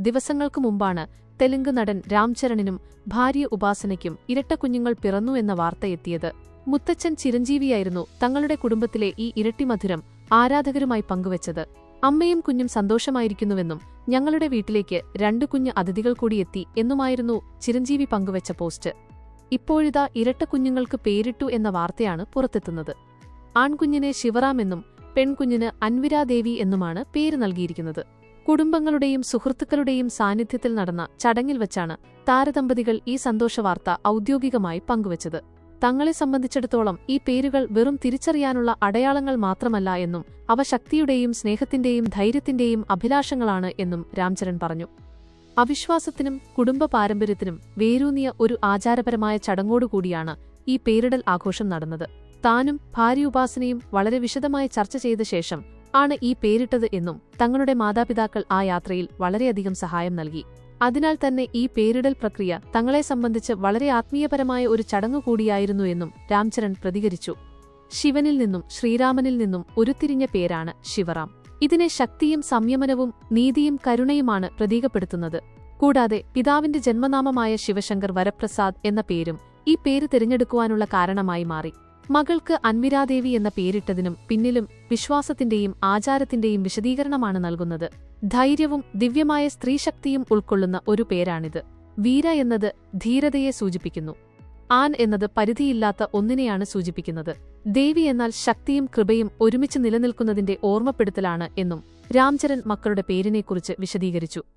ദിവസങ്ങൾക്കു മുമ്പാണ് തെലുങ്ക് നടൻ രാംചരണിനും ഭാര്യ ഉപാസനയ്ക്കും ഇരട്ട കുഞ്ഞുങ്ങൾ പിറന്നു എന്ന വാർത്തയെത്തിയത്. മുത്തച്ഛൻ ചിരഞ്ജീവിയായിരുന്നു തങ്ങളുടെ കുടുംബത്തിലെ ഈ ഇരട്ടിമധുരം ആരാധകരുമായി പങ്കുവച്ചത്. അമ്മയും കുഞ്ഞും സന്തോഷമായിരിക്കുന്നുവെന്നും ഞങ്ങളുടെ വീട്ടിലേക്ക് രണ്ടു കുഞ്ഞ് അതിഥികൾ കൂടി എത്തി എന്നുമായിരുന്നു ചിരഞ്ജീവി പങ്കുവച്ച പോസ്റ്റ്. ഇപ്പോഴിതാ ഇരട്ട കുഞ്ഞുങ്ങൾക്ക് പേരിട്ടു എന്ന വാർത്തയാണ് പുറത്തെത്തുന്നത്. ആൺകുഞ്ഞിനെ ശിവറാം എന്നും പെൺകുഞ്ഞിന് അൻവിരാദേവി എന്നുമാണ് പേര് നൽകിയിരിക്കുന്നത്. കുടുംബങ്ങളുടെയും സുഹൃത്തുക്കളുടെയും സാന്നിധ്യത്തിൽ നടന്ന ചടങ്ങിൽ വച്ചാണ് താരദമ്പതികൾ ഈ സന്തോഷവാർത്ത ഔദ്യോഗികമായി പങ്കുവച്ചത്. തങ്ങളെ സംബന്ധിച്ചിടത്തോളം ഈ പേരുകൾ വെറും തിരിച്ചറിയാനുള്ള അടയാളങ്ങൾ മാത്രമല്ല എന്നും അവ ശക്തിയുടെയും സ്നേഹത്തിന്റെയും ധൈര്യത്തിന്റെയും അഭിലാഷങ്ങളാണ് എന്നും രാംചരൺ പറഞ്ഞു. അവിശ്വാസത്തിനും കുടുംബ പാരമ്പര്യത്തിനും വേരൂന്നിയ ഒരു ആചാരപരമായ ചടങ്ങോടുകൂടിയാണ് ഈ പേരിടൽ ആഘോഷം നടന്നത്. താനും ഭാര്യ ഉപാസനയും വളരെ വിശദമായി ചർച്ച ചെയ്ത ശേഷം ആണ് ഈ പേരിട്ടത് എന്നും തങ്ങളുടെ മാതാപിതാക്കൾ ആ യാത്രയിൽ വളരെയധികം സഹായം നൽകി. അതിനാൽ തന്നെ ഈ പേരിടൽ പ്രക്രിയ തങ്ങളെ സംബന്ധിച്ച് വളരെ ആത്മീയപരമായ ഒരു ചടങ്ങു കൂടിയായിരുന്നു എന്നും രാംചരൺ പ്രതികരിച്ചു. ശിവനിൽ നിന്നും ശ്രീരാമനിൽ നിന്നും ഉരുത്തിരിഞ്ഞ പേരാണ് ശിവറാം. ഇതിനെ ശക്തിയും സംയമനവും നീതിയും കരുണയുമാണ് പ്രതീകപ്പെടുത്തുന്നത്. കൂടാതെ പിതാവിന്റെ ജന്മനാമമായ ശിവശങ്കർ വരപ്രസാദ് എന്ന പേരും ഈ പേര് തിരഞ്ഞെടുക്കുവാനുള്ള കാരണമായി മാറി. മകൾക്ക് അൻവിരാദേവി എന്ന പേരിട്ടതിനും പിന്നിലും വിശ്വാസത്തിന്റെയും ആചാരത്തിന്റെയും വിശദീകരണമാണ് നൽകുന്നത്. ധൈര്യവും ദിവ്യമായ സ്ത്രീശക്തിയും ഉൾക്കൊള്ളുന്ന ഒരു പേരാണിത്. വീര എന്നത് ധീരതയെ സൂചിപ്പിക്കുന്നു. ആൻ എന്നത് പരിധിയില്ലാത്ത ഒന്നിനെയാണ് സൂചിപ്പിക്കുന്നത്. ദേവി എന്നാൽ ശക്തിയും കൃപയും ഒരുമിച്ച് നിലനിൽക്കുന്നതിന്റെ ഓർമ്മപ്പെടുത്തലാണ് എന്നും രാംചരൺ മക്കളുടെ പേരിനെക്കുറിച്ച് വിശദീകരിച്ചു.